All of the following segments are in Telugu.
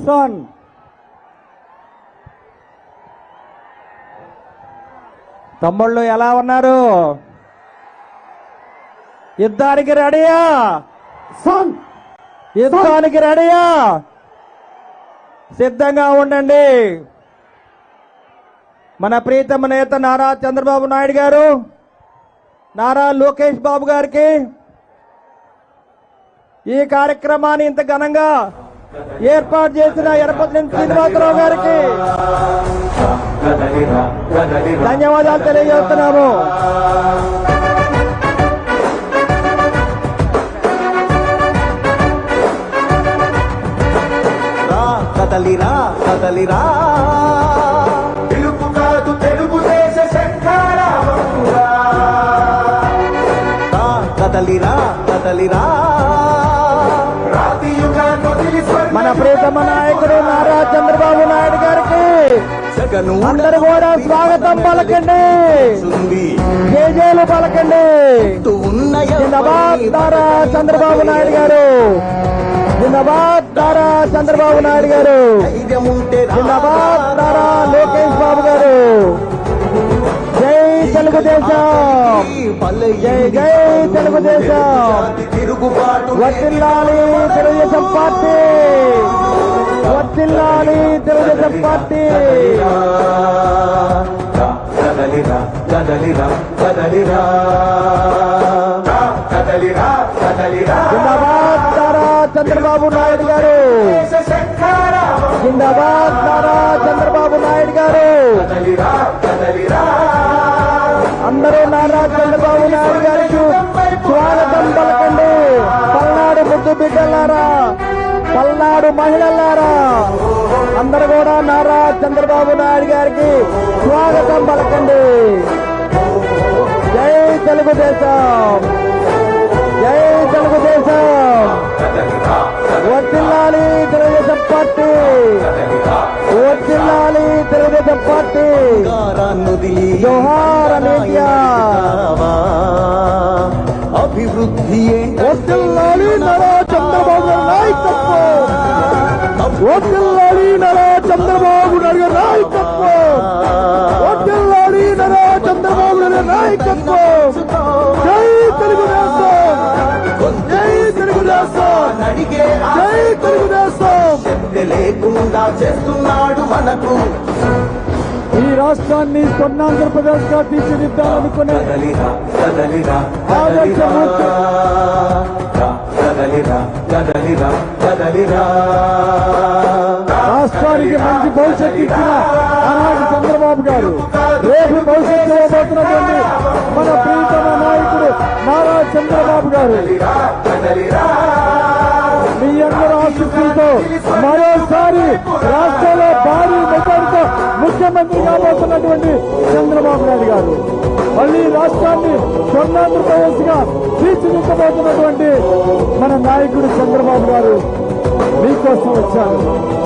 నెక్స్ట్ వన్ తమ్ముళ్ళు ఎలా ఉన్నారు? యుద్ధానికి రెడీయా? సాంగ్ యుద్ధానికి రెడీయా? సిద్ధంగా ఉండండి. మన ప్రీతమ నేత నారా చంద్రబాబు నాయుడు గారు నారా లోకేష్ బాబు గారికి ఈ కార్యక్రమాన్ని ఇంత ఘనంగా ఏర్పాటు చేసిన ఎరపతి శ్రీనివాసరావు గారికి ధన్యవాదాలు తెలియజేస్తున్నాము. రా కదలిరా కదలిరా కదలిరా మన ప్రీతమ నాయకుడు నారా చంద్రబాబు నాయుడు గారికి అందరూ కూడా స్వాగతం పలకండి. జేజేలు పలకండి. జిందాబాద్ నారా చంద్రబాబు నాయుడు గారు. జిందాబాద్ నారా చంద్రబాబు నాయుడు గారు. జిందాబాద్ నారా లోకేష్ బాబు గారు. జై తెలుగుదేశం. జై జై తెలుగుదేశం. వర్తిల్లాలి తెలుగుదేశం పార్టీ. వర్తిల్లాలి తెలుగుదేశం పార్టీ. కదలిరా కదలిరా కదలిరా కదలిరా కదలిరా జిందాబాద్ నారా చంద్రబాబు నాయుడు గారు. జిందాబాద్ నారా చంద్రబాబు నాయుడు గారు. అందరూ నారా చంద్రబాబు నాయుడు గారికి స్వాగతం పలకండి. పల్నాడు బిడ్డలారా పల్నాడు మహిళలారా అందరు కూడా నారా చంద్రబాబు నాయుడు గారికి స్వాగతం పలకండి. జై తెలుగుదేశం జై తెలుగుదేశం. వచ్చిల్లాలి తెలుగుదేశం పార్టీ వచ్చిల్లాలి తెలుగుదేశం పార్టీ. జోహార్ అలేఖ్యా. అభివృద్ధి ఏంటో వర్తిల్లాలి నరా చంద్రబాబు నాయకత్వం. వర్తిల్లాలి నరా చంద్రబాబు నాయుడు నాయకత్వం. వర్తిల్లాలి నరా చంద్రబాబు నాయుడు నాయకత్వం. జై తెలుగుదేశం. జై తెలుగుదేశం. జై తెలుగుదేశం. లేకుండా చేస్తున్నాడు మనకు. ఈ రాష్ట్రాన్ని స్వర్ణాంధ్రప్రదేశ్గా తీర్చిదిద్దాలనుకునే రాష్ట్రానికి మంచి భవిష్యత్తు ఇచ్చిన ఆనాటి చంద్రబాబు గారు. రేపు భవిష్యత్తు ఇవ్వబోతున్నటువంటి మన ప్రీతమ నాయకుడు నారా చంద్రబాబు గారు. మీ అందరి ఆశీస్సులతో మరోసారి రాష్ట్రంలో భారీ ముఖ్యమంత్రి కాబోతున్నటువంటి చంద్రబాబు నాయుడు గారు. మళ్ళీ రాష్ట్రాన్ని స్వర్ణాంధ్రప్రదేశ్గా తీర్చిదిద్దబోతున్నటువంటి మన నాయకుడు చంద్రబాబు గారు మీకోసం వచ్చారు.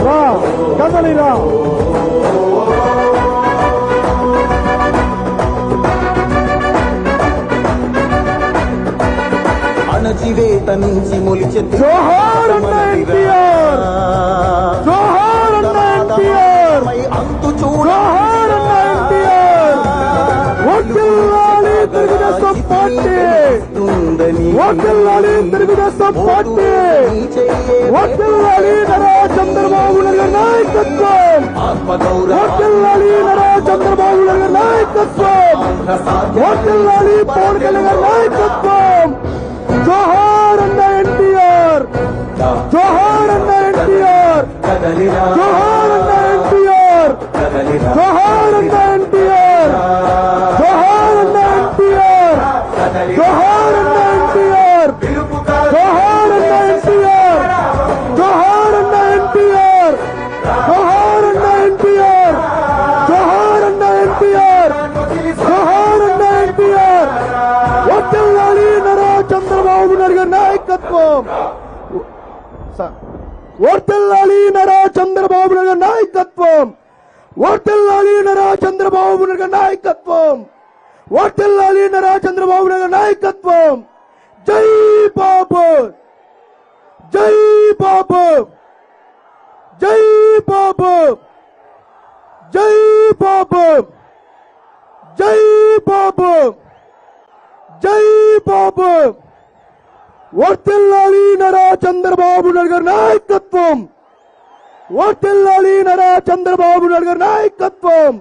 రా కదలిరా అణచివేత నుంచి మొలిచె జోహార్ ఎన్టీఆర్! ఉందని వడ్డిల్లాలి తెలుగుదేశం పార్టీ వడ్డిల్లాలి నరా చంద్రబాబు నాయుడు నాయకత్వం ఆత్మగౌరవ వడ్డిల్లాలి నరా చంద్రబాబు నాయుడు నాయకత్వం వడ్డిల్లాలి పవన్ కళ్యాణ్ గారి నాయకత్వం జోహార్ అన్న ఎన్టీఆర్ జోహార్ అన్న ఎన్టీఆర్ కదలిరా జోహార్ అన్న ఎన్టీఆర్ కదలిరా జోహార్ నాయకత్వం ఓర్తెల్లాలి నరా చంద్రబాబు నాయుడు గారి నాయకత్వం ఓర్తెల్లాలి నరా చంద్రబాబు నాయుడు గారి నాయకత్వం ఓర్తెల్లాలి నరా చంద్రబాబు నాయుడు గారి నాయకత్వం జై బాబు జై బాబు జై బాబు జై బాబు జై బాబు జై బాబు వర్తిల్లాలి నరా చంద్రబాబు నాయుడు గారి నాయకత్వం. వర్తిల్లాలి నరా చంద్రబాబు నాయుడు గారి నాయకత్వం.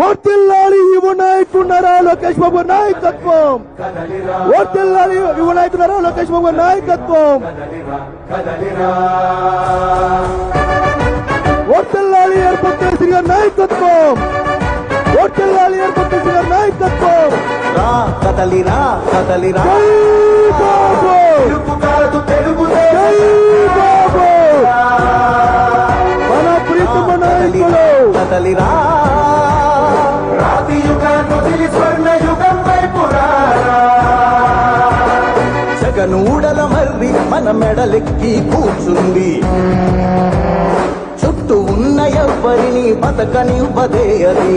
వర్తిల్లాలి యువ నాయకుడు నరా లోకేష్ బాబు నాయకత్వం. వర్తిల్లాలి యువ నాయకుడు నరా లోకేష్ బాబు నాయకత్వం. వర్తిల్లాలి ఏర్పట్టేసి గారి నాయకత్వం. వర్తిల్లాలి ఏర్పట్టేసి గారి నాయకత్వం. రా కదలిరా కదలిరా తెలుగు కాదు తెలుగు మన ప్రీతమ నాయకులు కదలిరా. రాతి యుగాన్ని వదిలి స్వర్ణ యుగం వైపు రారా జగనూడల మర్రి మన మెడలెక్కి కూర్చుంది. చుట్టూ ఉన్న ఎవ్వరిని బతకనివ్వదే అది.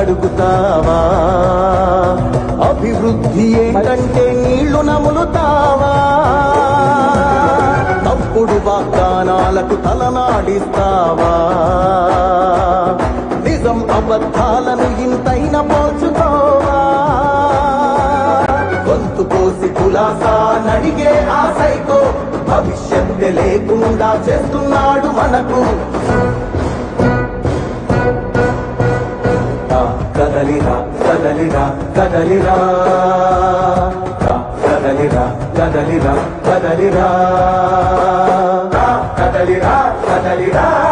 అడుగుతావా అభివృద్ధి ఏంటంటే నీళ్ళు నములుతావా? తప్పుడు వాగ్దానాలకు తలనాడిస్తావా? నిజం అబద్ధాలను ఇంతైన పోల్చుకోవా? గొంతు పోసి కులాసా నడిగే ఆశైకో సైకో భవిష్యత్తు లేకుండా చేస్తున్నాడు మనకు. కదలిరా కదలిరా రా, కదలిరా కదలిరా కదలిరా రా,